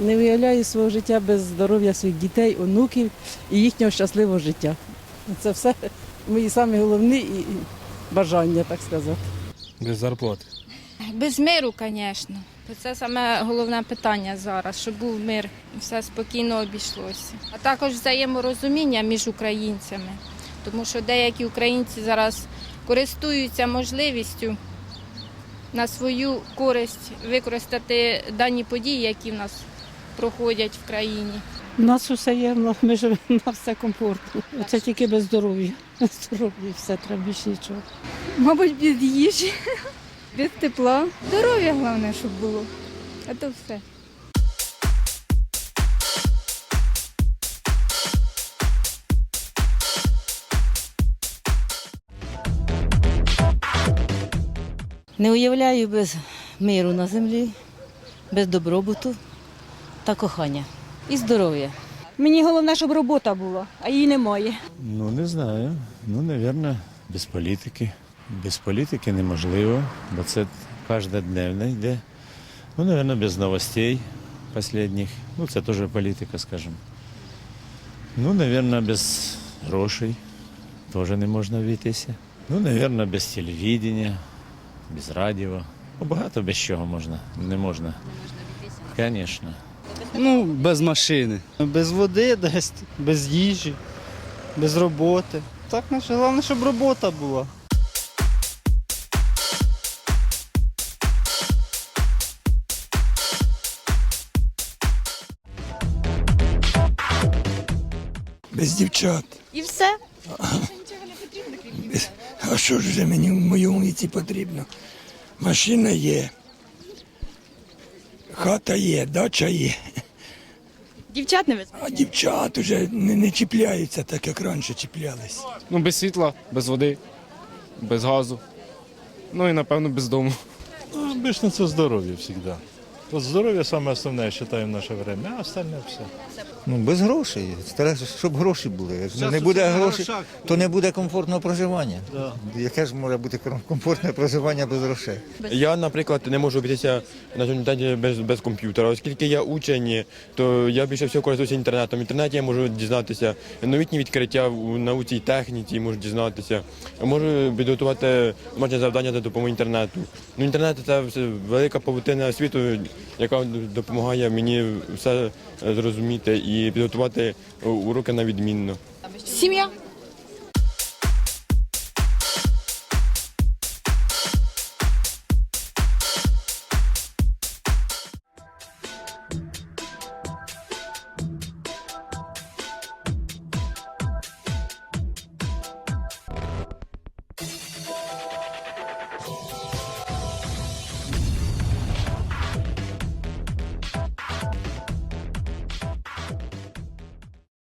Не уявляю свого життя без здоров'я своїх дітей, онуків і їхнього щасливого життя. Це все мої самі головні і- бажання, так сказати. Без зарплати. Без миру, звісно. Це саме головне питання зараз, щоб був мир, і все спокійно обійшлося. А також взаєморозуміння між українцями, тому що деякі українці зараз користуються можливістю на свою користь використати дані події, які в нас проходять в країні. У нас усе є, ми живемо на все комфортно. Це тільки без здоров'я. Без здоров'я все, треба більше нічого. Мабуть, без їжі, без тепла. Здоров'я головне, щоб було. А то все. Не уявляю без миру на землі, без добробуту та кохання і здоров'я. Мені головне, щоб робота була, а її немає. Ну, не знаю. Ну, напевно, без політики. Без політики неможливо, бо це кожнодневно йде. Ну, напевно, без новостей останніх. Ну, це теж політика, скажімо. Ну, напевно, без грошей теж не можна обійтися. Ну, напевно, без телевідення, без радіо. Ну, багато без чого можна. Не можна. Звісно. Ну, без машини. Без води десь, без їжі, без роботи. Так, наше головне, щоб робота була. Без дівчат. І все. А що ж вже мені в моєму віці потрібно? Машина є, хата є, дача є, Дівчат не вез. а дівчат вже не, не чіпляються так, як раніше чіплялись. Ну, без світла, без води, без газу. Ну і напевно без дому. Ну, обычно це здоров'я завжди. От здоров'я саме основне, я вважаю, в наше время, а остальне все. Ну, без грошей. Треба, щоб гроші були. Якщо не буде грошей, то не буде комфортного проживання. Яке ж може бути комфортне проживання без грошей? Я, наприклад, не можу обійтися на сьогоднішній день без, без комп'ютера. Оскільки я учень, то я більше всього користуюся інтернетом. В інтернеті я можу дізнатися новітні відкриття в науці і техніці, можу дізнатися. Можу підготувати домашнє завдання за допомогою інтернету. Ну, інтернет це велика павутина світу, яка допомагає мені все зрозуміти і підготувати уроки на відмінно. Сім'я.